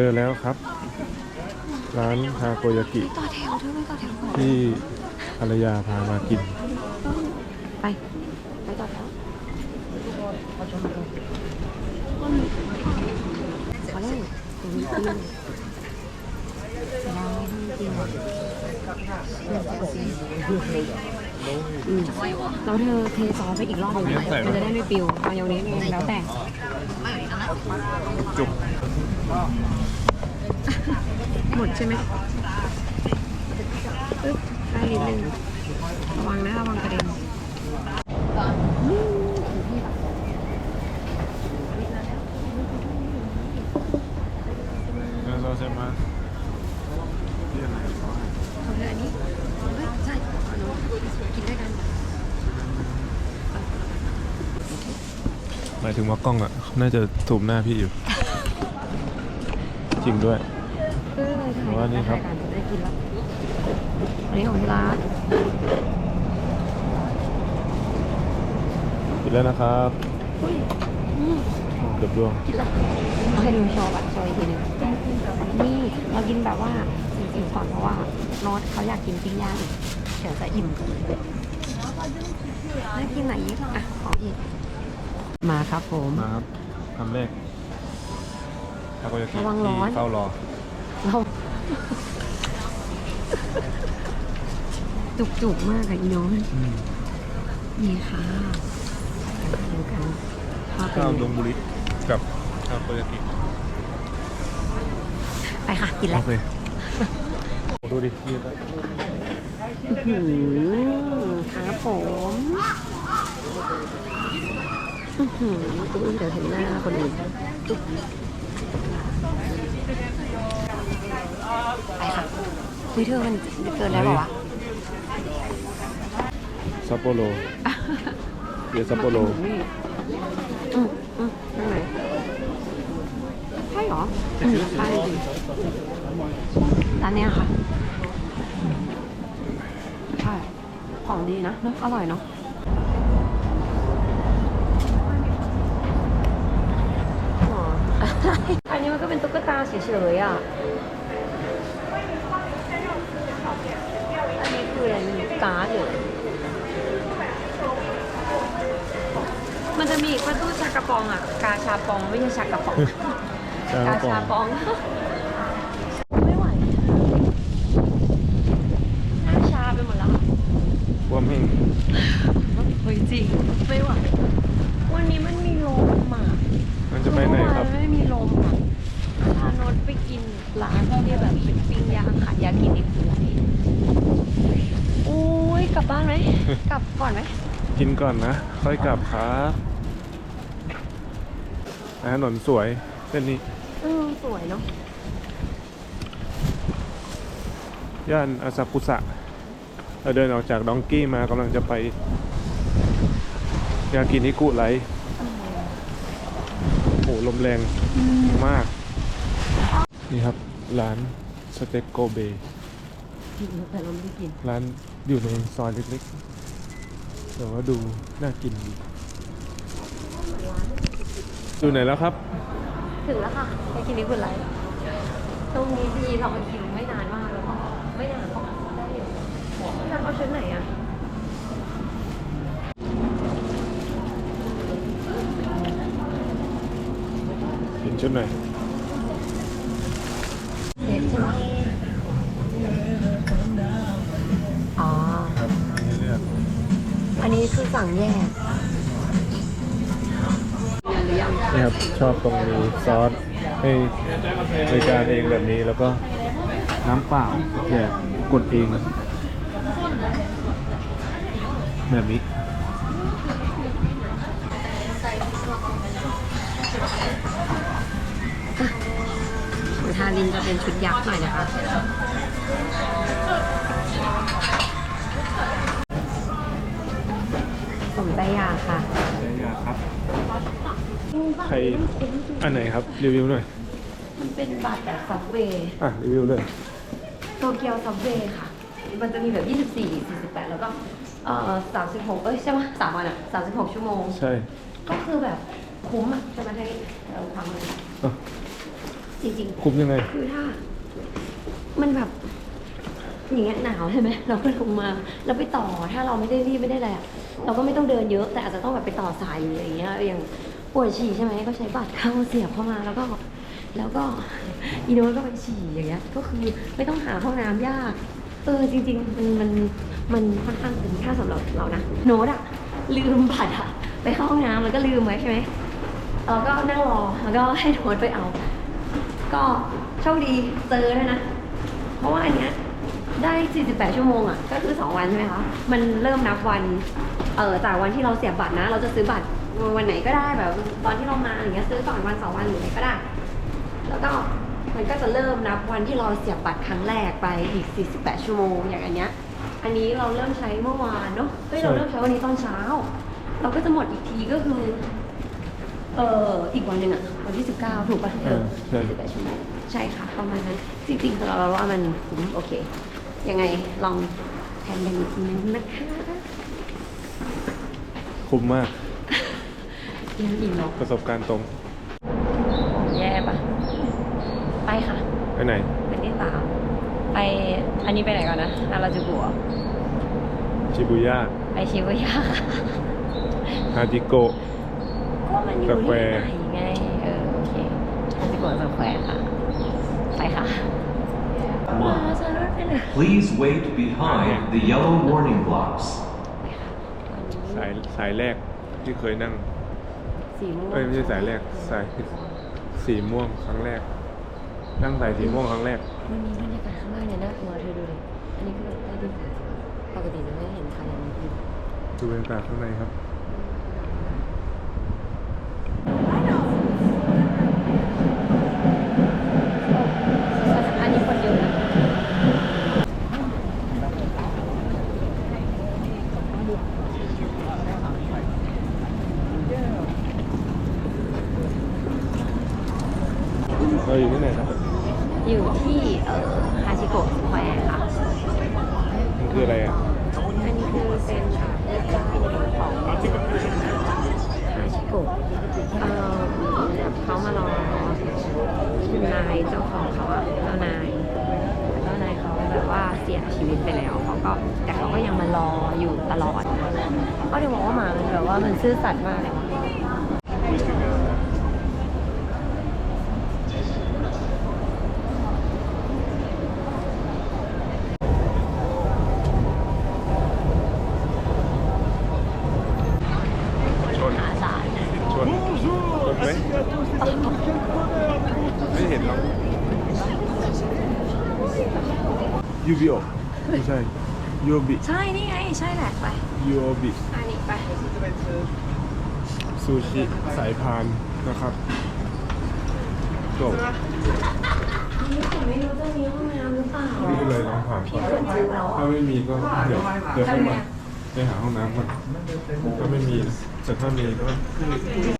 เจอแล้วครับ ร้านทาโกยากิต่อแถวเธอไปต่อแถวก่อนที่ภรรยาพามากิน ไป ไปต่อแถวพอแล้วเดี๋ยวมีปิ้งเราไม่กินหรอกอืมแล้วเธอเทซอสไปอีกรอบหนึงไหมมันจะได้ไม่ปิวมายองเนสเองแล้วแต่จุก หมดใช่ไหมปึ๊บได้นิดนึงระวังนะระวังกระเด็นแล้วเราจะมาเรียกอะไรเอาเลยอันนี้เฮ้ยใช่เอาเนอะกินด้วยกันหมายถึงว่ากล้องอะ น่าจะถูมหน้าพี่อยู่ จริงด้วยเออเลยถ่ายว่านี่ครับถ่ายกันจะได้กินแล้วอันนี้ของที่ร้านกินแล้วนะครับอุ้ยอืมเกือบดวงกินแล้วเอาให้ดูโชว์บัตรโชว์อีกทีหนึงนี่เรากินแบบว่าอิ่มๆก่อนเพราะว่าโน้ตเขาอยากกินปิ้งย่างเดี๋ยวจะอิ่มน่ากินไหนอีกอะขออีก มาครับผม มาครับคำแรกทาโกยากิระวังร้อน ที่เฝ้ารอ เรา จุกๆมากอะอีโน้ตอืมนี่ค่ะดูกันว่าเป็นข้าวดงบุริกับทาโกยากิไปค่ะ กินแล้วโอเคโอ้ดูดิยืดแล้วหืมครับผมอื้อหืออุ๊ยเดี๋ยวเห็นหน้าคนอื่นจุ๊บ ไปค่ะเฮ้ยเธอมันเกินแล้วเหรอวะซัปโปโรเดี๋ยวซัปโปโรอืมอืมตรงไหนใช่เหรออืมใช่จริงร้านเนี้ยค่ะใช่ของดีนะเนอะอร่อยเนาะอ๋ออันนี้มันก็เป็นตุ๊กตาเฉยๆอะ อันนี้ คืออะไรมีการ์ดเหรอมันจะมีอีกประตูชากระปองอะ กาชาปองไม่ใช่ชากระปองชาการะป๋องชาปอง ไม่ไหวหน้าชาไปหมดแล้วอะว่าไม่เฮ้ยจริง ไม่ไหว วันนี้มันมีลมอะ มันจะไปไหนครับ เมื่อวานไม่มีลมอะพาโนตไปกินร้านที่แบบเป็นปิ้งย่างขายยากินิคุไรอุ้ยกลับบ้าน ไหม กลั บก่อนไหมกินก่อนนะ ค่อยกลับครับอะถนนสวยเส้นนี้เออสวยเนาะย่านอาซากุสะเราเดินออกจากดองกี้มากำลังจะไปยากินิกุไรโอ้โหลมแรงมาก นี่ครับ ร้านสเต็กโกเบแต่เราไม่ได้กิน ร้านอยู่ในซอยเล็กๆ แต่ว่าดูน่ากินดีอยู่ไหนแล้วครับ ถึงแล้วค่ะยากินิคุไรตรงนี้ดีเรามากินไม่นานมากแล้วก็ไม่นานก็ได้อยู่นางเอาชุดไหนอะกินชุดไหน นนี้คือสั่งแยกหรือยังนี่ครับชอบตรงนี้ซอสให้บริการเองแบบนี้แล้วก็น้ำเปล่าแยกกดเองแบบนี้ของทารินจะเป็นชุดยักษ์หน่อยนะคะ ใจอยากค่ะครับ ใคร อันไหนครับ รีวิวหน่อย มันเป็นบัตรแบบซับเวย์อะ รีวิวเลย โตเกียวซับเวย์ค่ะ มันจะมีแบบ 24 48 แล้วก็เอ่อ36 เอ้ยใช่ไหมสามวันอะ 36 ชั่วโมง ใช่ก็คือแบบคุ้มอะใช่ไหมที่เราทำเลยอะจริงคุ้มยังไง ๆ คือถ้า มันแบบ อย่างเงี้ยหนาวใช่ไหมเราก็ลงมาเราไปต่อถ้าเราไม่ได้รีบไม่ได้อะไรอะเราก็ไม่ต้องเดินเยอะ แต่อาจจะต้องแบบไปต่อสายอยู่อย่างเงี้ยอย่างปวดฉี่ใช่ไหมก็ใช้บัตรเข้าเสียบเข้ามาแล้วก็ แล้วก็อีโน้ตก็ไปฉี่อย่างเงี้ยก็คือไม่ต้องหาห้องน้ำยากเออจริง ๆ มันมันมันค่อนข้างเป็นค่าสำหรับเรานะโน้ตอะลืมบัตรอะไปเข้าห้องน้ำแล้วก็ลืมไว้ใช่ไหมเราก็นั่งรอแล้วก็ให้โน้ตไปเอา ก็โชคดีเจอด้วยนะ เพราะว่าอันเนี้ย ได้ 48 ชั่วโมงอะ ก็คือ 2 วันใช่ไหมคะ มันเริ่มนับวัน เออจากวันที่เราเสียบบัตรนะ เราจะซื้อบัตรวันไหนก็ได้แบบ ตอนที่เรามาอย่างเงี้ยซื้อก่อนวันสองวันหรือไหนก็ได้ แล้วก็มันก็จะเริ่มนับวันที่เราเสียบบัตรครั้งแรกไปอีก 48 ชั่วโมงอย่างอันเนี้ย อันนี้เราเริ่มใช้เมื่อวานเนาะเฮ้ยเราเริ่มใช้วันนี้ตอนเช้า เราก็จะหมดอีกทีก็คือ เอออีกวันหนึ่งอะวันที่ 19 ถูกป่ะเออใช่48ชั่วโมงใช่ค่ะ ประมาณนั้นจริงๆสำหรับเราว่ามันคุ้มโอเค ยังไงลองแทนกันอีกทีนึงนะคะคุ้มมากยังอีกเนาะประสบการณ์ตรง แย่ปะไปค่ะ ไปไหนเป็นที่สามไปอันนี้ไปไหนก่อนนะอาราจูกุเหรอชิบุย่าไปชิบุย่าค่ะฮาจิโกะก็มันอยู่สแควที่ร์ไหนไงเออโอเคอาราจูกุสแควร์ค่ะ ไปค่ะมาจะรถไปเลย Please wait behind the yellow warning blocks. ไปค่ะตอนนี้สายสายแรกที่เคยนั่ง สีม่วงเอ้ยไม่ใช่สายแรกสายสีม่วงครั้งแรก นั่งสายสีม่วงครั้งแรก มันมีบรรยากาศข้างล่างเนี่ยน่ากลัวเธอดูเลยอันนี้คือใต้ดินปกติจะไม่เห็นใครอย่างนี้ดูบรรยากาศข้างในครับ อันนี้คนเยอะนะ เราอยู่ที่ไหนครับอยู่ที่เอ่อฮาชิโกะสแควร์ค่ะ มันคืออะไรอะอันนี้คือเป็นฉากเลือกตั้งของฮาชิโกะเอ่อเขามารอนายเจ้าของเขาอะเจ้านายเจ้านายเขาแบบว่าเสียชีวิตไปแล้วเขาก็แต่เขาก็ยังมารออยู่ตลอดก็เดี๋ยวบอกว่าหมามันแบบว่ามันซื่อสัตย์มากเลยว่ะ ชน อาสา ชน ช นไหมไม่เห็นหรอกยูบิโอไม่ใช่ยูบิใช่ นี่ไง ใช่แหละไปยูบิอันนี้ไปซูชิสายพานนะครับจบนี่ผมไม่รู้จะมีห้องน้ำหรือเปล่าไม่เป็นไรลองผ่านก่อนเหมือนจิวแล้วถ้าอะไม่มีก็เดี๋ยวเดี๋ยวค่อยมาไปหาห้องน้ำก่อนถ้าไม่มีนะแต่ถ้ามีก็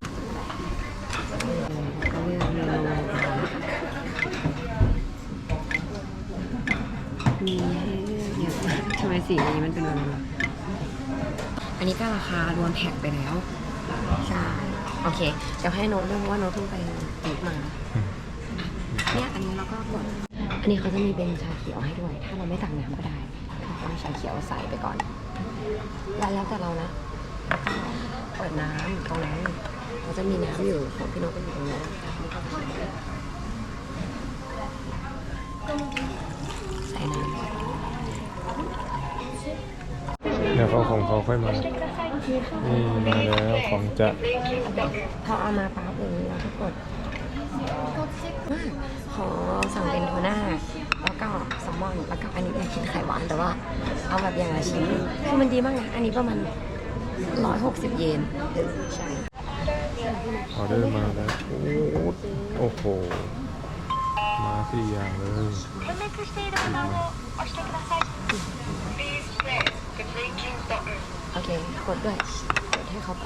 สีนี้มันเป็นแบบนี้อันนี้ก็ราคารวมแพ็คไปแล้ว ใช่ โอเค เดี๋ยวให้โน้ตด้วยเพราะว่าโน้ตเพิ่งไปติดมา เนี่ยอันนี้เราก็กด อันนี้เขาจะมีเป็นชาเขียวให้ด้วย ถ้าเราไม่สั่งน้ำก็ได้เขามีชาเขียวใส่ไปก่อน แล้วแล้วแต่เรานะแล้วก็เปิดน้ำตรงนั้นเขาจะมีน้ำอยู่ของพี่นกก็อยู่ตรงนั้น เดี๋ยวเขาของเขาค่อยมานี่มาแล้วของจะำพอเอามาปั๊บอย่างนี้เราก็กดมากขอสั่งเป็นทูน่าแล้วก็แซลมอนแล้วก็อันนี้อยากกินไข่หวานแต่ว่า เอาแบบอย่างละชิ้นคือมันดีมากนะอันนี้ประมาณร้อยหกสิบเยนใช่ออเดอร์มาแล้ว โอ้โหโอ้โห มาสี่อย่างเลย 点滅しているボタンを押してください。Please press the blinking button. โอเค กดด้วย กดให้เขาไป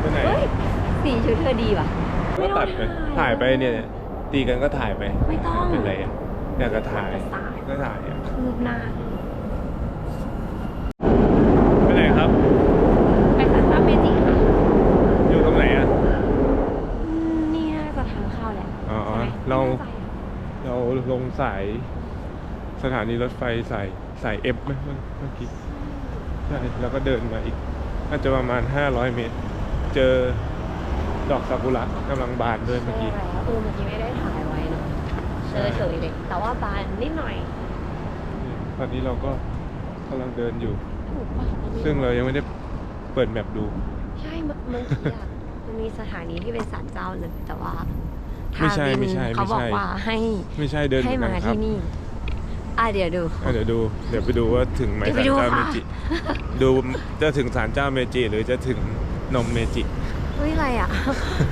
ไปไหน เฮ้ย สีชุดเธอดีว่ะ ก็ตัดไป ถ่ายไปเนี่ย ตีกันก็ถ่ายไป ไม่ต้อง เป็นไรอ่ะ ไป อยากจะถ่ายสายก็ถ่ายอะคืบหน้าไปไหนครับ ไปสันตาเมจิค่ะอยู่ตรงไหนอะอืมนี่น่าจะทางเข้าแหละอ๋อใช่ไหมเราไม่แน่ใจอะเราลงสายสถานีรถไฟสายสายเอฟไหมเมื่อเมื่อกี้ใช่แล้วก็เดินมาอีกน่าจะประมาณ 500 เมตร เจอดอกซากุระกำลังบานด้วยเมื่อกี้ ใช่แล้วเออเมื่อกี้ไม่ได้ถ่ายไว้เนอะ เจอเฉยเลยแต่ว่าบานนิดหน่อยตอนนี้เราก็กำลังเดินอยู่ ถูกป่ะมันมีซึ่งเรายังไม่ได้เปิดแมปดู ใช่เมื่อเมื่อกี้อะมันมีสถานีที่เป็นศาลเจ้าเลยแต่ว่าไม่ใช่ทางบินไม่ใช่ เขาบอกไม่ใช่ว่าให้ไม่ใช่เดินให้เหมือนมากันครับที่นี่ อะเดี๋ยวดู อะเดี๋ยวดู เดี๋ยวไปดูว่าถึงไหมเดี๋ยวศาไปลดูเจ้าเมค่ะ จิ ดูจะถึงศาลเจ้าเมจิ หรือจะถึงนมเมจิ เฮ้ยอะไรอะ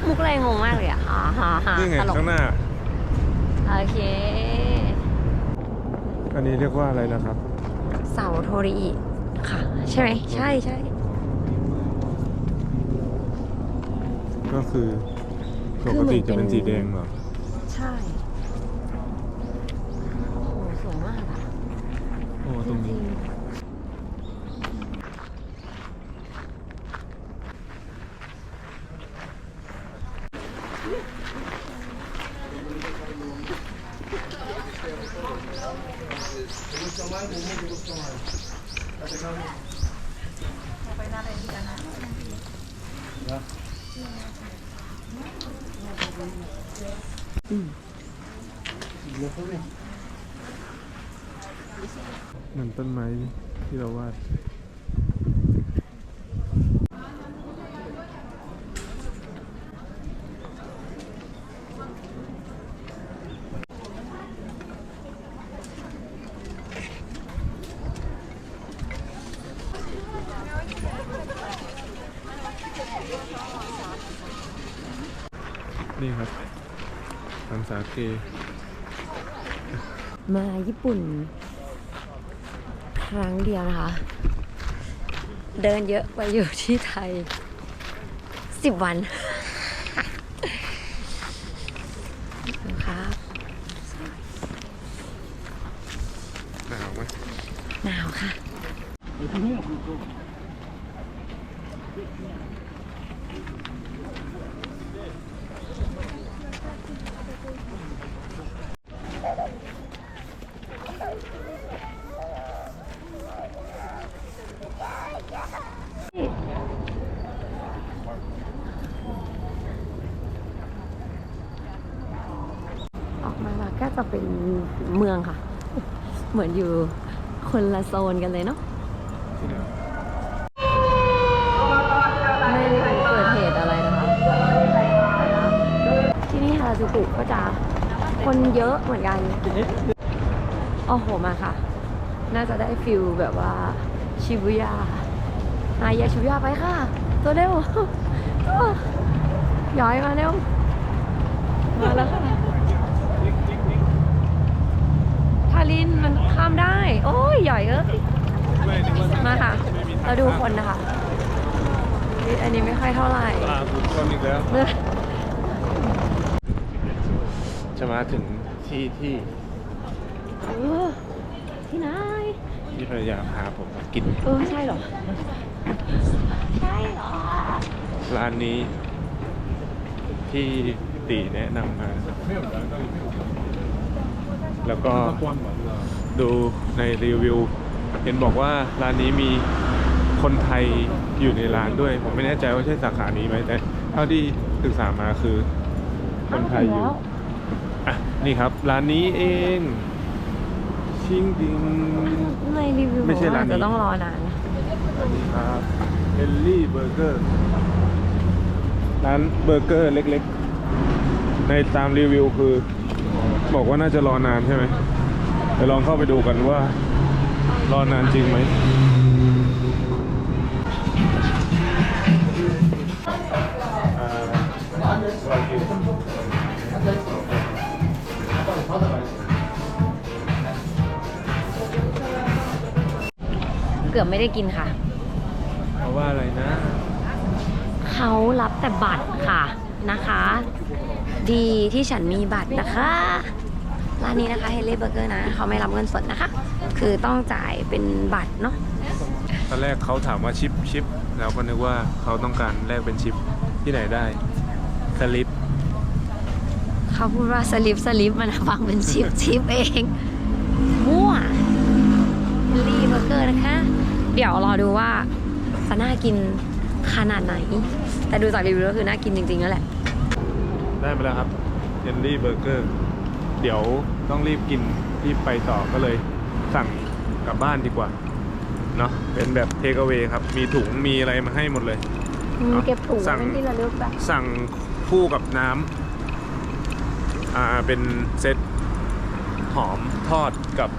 มุกแรงงงมากเลยอะฮ่าฮ่าฮ่านี่ไงตลกข้างหน้า โอเค อันนี้เรียกว่าอะไรนะครับ เสาโทริอิค่ะ ใช่ไหมใช่ใช่ก็คือปกติจะเป็นสีแดงเหรอ ใช่ โอ้โหสวยมากอะโอ้ตรงนี้ จริงๆอืม เหมือนต้นไม้ที่เราวาด นี่ครับทางสาเก มาญี่ปุ่น ครั้งเดียวนะคะ เดินเยอะไปอยู่ที่ไทยสิบวัน ครับ หนาวไหม หนาวค่ะ ออกมาก็จะเป็นเมืองค่ะ เหมือนอยู่คนละโซนกันเลยเนาะที่ไหนไม่เกิดเหตุอะไรนะคะที่นี่ฮาราจูกุก็จะคนเยอะเหมือนกันโอ้โหมาค่ะ น่าจะได้ฟิลแบบว่าชิบุย่าอายาชิบุย่าไปค่ะ ตัวเร็วย้อยมาเร็ว มาแล้วค่ะทาริน ข้ามได้ โอ้ยใหญ่เอ้ยมาค่ะ เราดูคนนะคะ อันนี้ไม่ค่อยเท่าไหร่ปลาบุกคนอีกแล้ว จะมาถึงที่ที่เออที่ไหนที่ภรรยาพาผมมากิน เออ ใช่เหรอ ใช่เหรอ ร้านนี้ที่ตีแนะนำมา แล้วก็ ดูในรีวิว เห็นบอกว่าร้านนี้มีคนไทยอยู่ในร้านด้วย ผมไม่แน่ใจว่าใช่สาขานี้ไหมแต่เท่าที่ศึกษามาคือ คนไทยอยู่แล้วอะนี่ครับร้านนี้เองชิงดิง ในรีวิวไม่ใช่บอกว่ร้านนี้ จะต้องรอนานสวัสดีครับเฮลลี่เบอร์เกอร์ ร้านเบอร์เกอร์เล็กๆ ในตามรีวิวคือ บอกว่าน่าจะรอนานใช่ไหม เดี๋ยวลองเข้าไปดูกันว่ารอนานจริงไหมอ่าวากิวเกือบไม่ได้กินค่ะ เพราะว่าอะไรนะ เขารับแต่บัตรค่ะนะคะ ดีที่ฉันมีบัตรนะคะ ร้านนี้นะคะเฮลลี่เบอร์เกอร์นะเขาไม่รับเงินสดนะคะ คือต้องจ่ายเป็นบัตรเนาะตอนแรกเขาถามว่าชิปชิปเราก็นึกว่าเขาต้องการแลกเป็นชิปที่ไหนได้สลิปเขาพูดว่าสลิปสลิปมันฟังเป็นชิปชิปเองมั่วเฮลลี่เบอร์เกอร์นะคะ เดี๋ยวรอดูว่าจะน่ากินขนาดไหน แต่ดูจากรีวิวก็คือน่ากินจริงๆนั่นแหละ ได้มาแล้วครับเยนลี่เบอร์เกอร์ เดี๋ยวต้องรีบกินรีบไปต่อก็เลยสั่งกลับบ้านดีกว่าเนาะเป็นแบบเทคเอา a y ครับ มีถุงมีอะไรมาให้หมดเลย มีเก็บถุงสั่งเป็นที่ระลึกแบบสั่งคู่กับน้ำอ่าเป็นเซตหอมทอดกับ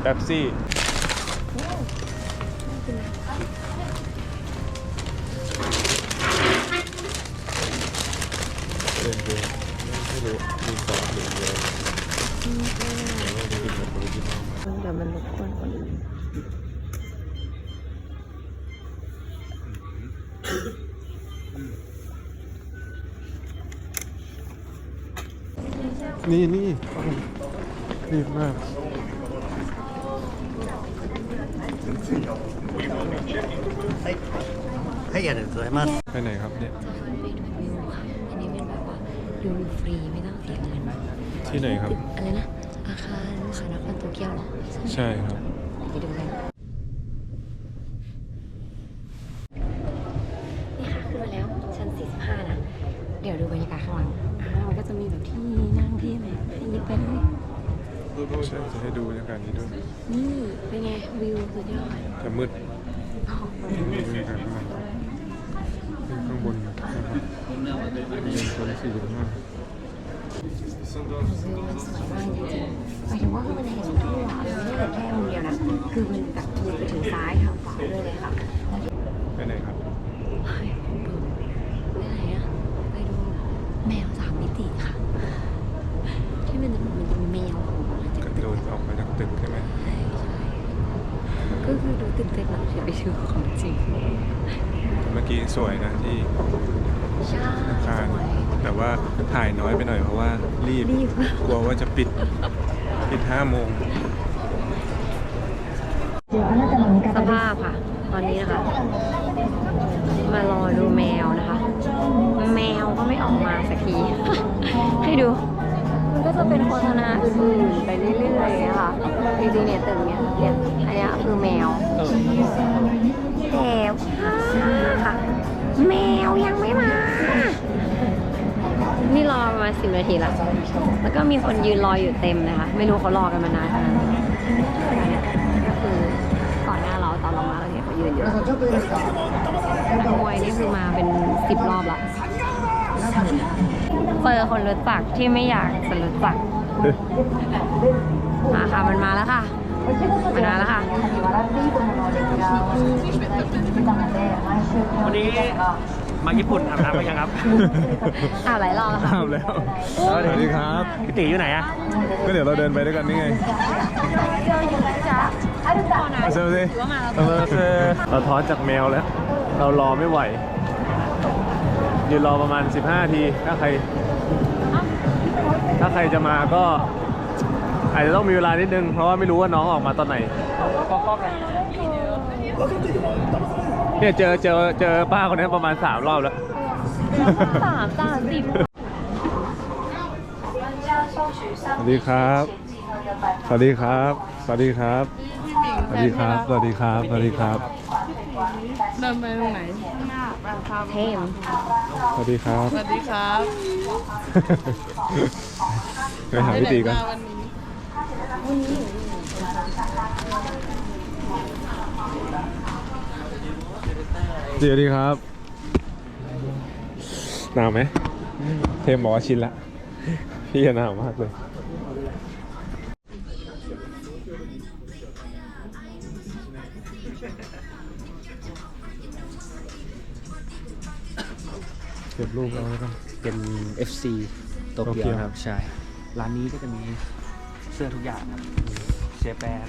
เป๊ปซี่ นี่นี่รีบมากให้ยาเด็ดสวยมากไปไหนครับเนี่ยอันนี้เป็นแบบว่าดูฟรีไม่ต้องเสียเงินที่ไหนครับ อะไรนะ อาคารคานครโตเกียวหรอ ใช่ครับ ไปดูกัน นี่ค่ะขึ้นมาแล้วชั้น 45 นะ เดี๋ยวดูบรรยากาศข้างหลังมันก็จะมีแบบที่นั่ง ที่ไหนให้หยิบไปเลยใช่จะให้ดูบรรยากาศนี้ด้วยนี่เป็นไงวิวสุดยอดจะมืดอ๋อดูบรรยากาศข้างหลังขึ้นข้างบนนะครับเป็นชั้นสี่สิบห้าวิวมันสวยมากจริงๆหมายถึงว่ามันเห็นทั่วมันไม่ได้แค่มุมเดียวนะคือมันแบบดูไปถึงซ้ายทางขวาด้วยเลยค่ะ ไปไหนครับ ไปไหนอะไปดูแมวสามมิติค่ะ ที่มันจะมันจะมีแมวออกมาจาก กระ ตึก โดดออกมาจากตึกใช่ไหม ใช่ใช่ก็คือดูตื่นเต้นนะอย่าไปดูของจริง เมื่อกี้สวยนะที่ใช่อาคารสวยแต่ว่าถ่ายน้อยไปหน่อยเพราะว่ารีบรีบกลัวว่าจะปิดปิดห้าโมงสภาพค่ะ ตอนนี้นะคะ มารอดูแมวนะคะ แมวก็ไม่ออกมาสักที ให้ดู มันก็จะเป็นโฆษณาอื่นๆไปเรื่อยๆอะค่ะจริงๆเนี่ยตึกเนี่ยเนี่ยอันเนี้ยคือแมวแต่ค่ะแมวยังไม่มา นี่รอประมาณสิบนาทีละแล้วก็มีคนยืนรออยู่เต็มเลยค่ะไม่รู้เขารอกันมานานขนาดไหนก็คือก่อนหน้าเราตอนเรามาเราเห็นเขายืนอยู่นักมวยนี่คือมาเป็นสิบรอบละ เจอคนรู้จักที่ไม่อยากจะรู้จักมาค่ะมันมาแล้วค่ะ มันมาแล้วค่ะ วันนี้มาญี่ปุ่นอาบน้ำไปยังครับ อ้าวหลายรอบแล้วค่ะข้ามแล้ว สวัสดีครับพี่ตีอยู่ไหนอะก็เดี๋ยวเราเดินไปด้วยกันนี่ไงมาเซลสิมาเซลเราท้อนจากแมวแล้ว เรารอไม่ไหว ยืนรอประมาณ 15นาที ถ้าใคร ถ้าใครจะมาก็อาจจะต้องมีเวลานิดนึง เพราะว่าไม่รู้ว่าน้องออกมาตอนไหนเนี่ยเจอเจอเจอป้าคนนี้ประมาณสามรอบแล้วสามสามสิบสวัสดีครับ สวัสดีครับ สวัสดีครับ สวัสดีครับ สวัสดีครับ สวัสดีครับ เดินไปตรงไหนครับเทมสวัสดีครับ สวัสดีครับไปหาพี่ตีกันไปไหมาวันนี้สวัสดีครับหนาวไหม เทมบอกว่าชินละ พี่อะหนาวมากเลย เก็บรูปเอาแล้วกัน เป็น FC โตโตเกีเกียยววครับ ใช่ ร้านนี้ก็จะมีเสื้อทุกอย่างครับเจแปน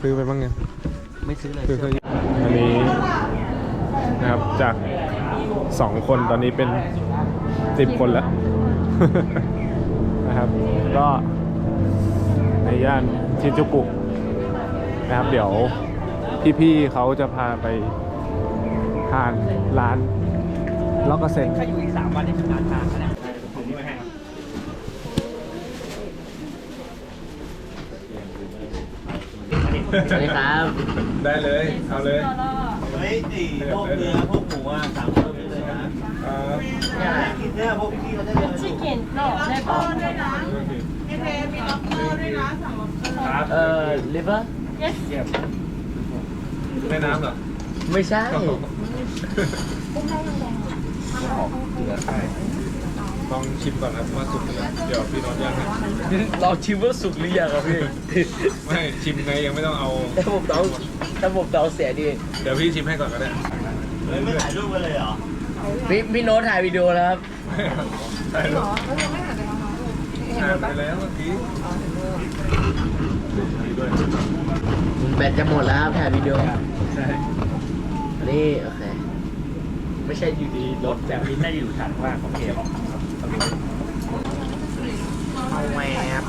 ซื้อไปบ้างไงไม่ซื้อเลยซื้อเสื้เสื้อออันนี้นะครับจากสองคนตอนนี้เป็นสิบคนแล้ว นะครับ ก็ในย่านชินจูกุนะครับ เดี๋ยวพี่ๆเขาจะพาไปทานร้าน ล็อกกระเซ็งถ้าอยู่อีกสามวันได้ชำนาญทางนะผมนี่ไม่ให้สวัสดีครับ ได้เลย เอาเลยเฮ้ยไอ้พวกเนื้อพวกหมูอะสั่งเพิ่มไปเลยนะกินเนื้อพวกพี่เขาจะเลือกชิคเก้นเอ่อ liver แม่น้ำเหรอ ไม่ใช่ ลองชิมก่อนครับว่าสุกหรือยังเดี๋ยวพี่น้องย่างให้เราชิมว่าสุกหรือยังครับพี่ไม่ชิมไงยังไม่ต้องเอาแต่ผมเดาแต่ผมเดาเสียดีเดี๋ยวพี่ชิมให้ก่อนก็ได้เฮ้ยไม่ถ่ายรูปกันเลยเหรอพี่พี่โน้ตถ่ายวิดีโอแล้วครับถ่ายรูปถ่ายไปแล้วเมื่อกี้แบตจะหมดแล้วครับถ่ายวิดีโอใช่นี่โอเค ไม่ใช่อยู่ดีรถแบบนี้น่าจะอยู่ชั้นล่างของเคหรอกเอาแหวบ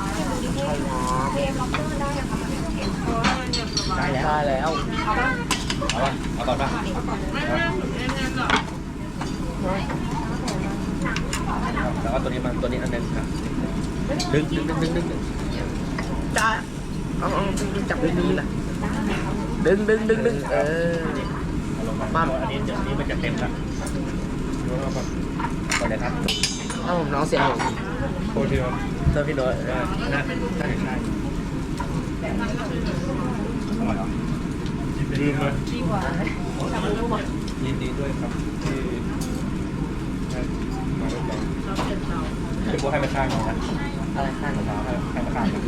ได้แล้วได้แล้วเอาปะเอาก่อนปะแล้วก็ตัวนี้มันตัวนี้อันนึงครับดึงดึงดึงดึงดึงจ้าเอาเอาดึงจับดึงดึงนะดึงดึงดึงดึงเออเอางมาอันนี้เดี๋ยวนี้มันจะเต็มแล้ว ก่อนเลยครับเอาผมน้องเสียงผมโคตรพี่น้องเจอพี่โน้ตน่าน่าใช่ใช่อร่อยเหรอลืมเลยยินดีด้วยครับที่ให้มาด้วยกันคือพวกให้มาข้างของนะอะไรข้างให้มาข้างนะ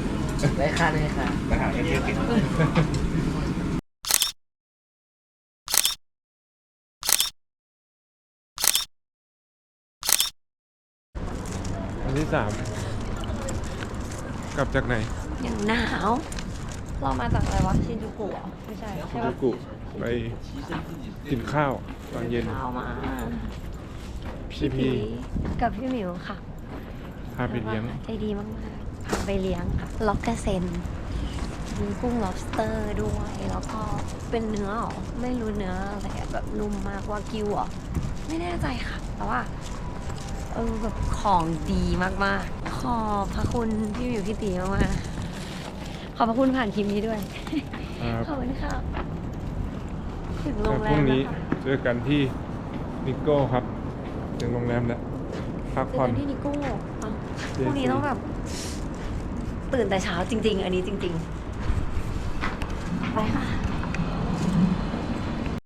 ไรข้างไรข้างมาหาเอ็มเยอะกิน สามกลับจากไหนอย่างหนาว เรามาจากอะไรวะชินจูกุเหรอไม่ใช่ชิใช่นปะจูกุไปกินข้าวตอนเย็นเรามาพี่พีกับพี่หมิวค่ะพาไปเลี้ยงใจดีมากๆพาไปเลี้ยงค่ะล็อกกระเซนมีกุ้ง lobster ด้วย แล้วก็เป็นเนื้อเหรอไม่รู้เนื้ออะไรอะแบบนุ่มมากว่ากิวเหรอไม่แน่ใจค่ะ แต่ว่า เออแบบของดีมากๆ ขอบพระคุณพี่หมิวพี่ตีมากๆขอบพระคุณผ่านคลิปนี้ด้วย ครับขอบคุณค่ะถึงโรแล้วงแรพรุ่มงแล้วนี้ค่ะเจอกันที่นิโก้ครับ ถึงโรงแรมแล้วพักเจอผ่อนกันที่นิโก้อะพ JC รุ่งนี้ต้องแบบ ตื่นแต่เช้าจริง ๆ อันนี้จริง ๆ ไปค่ะ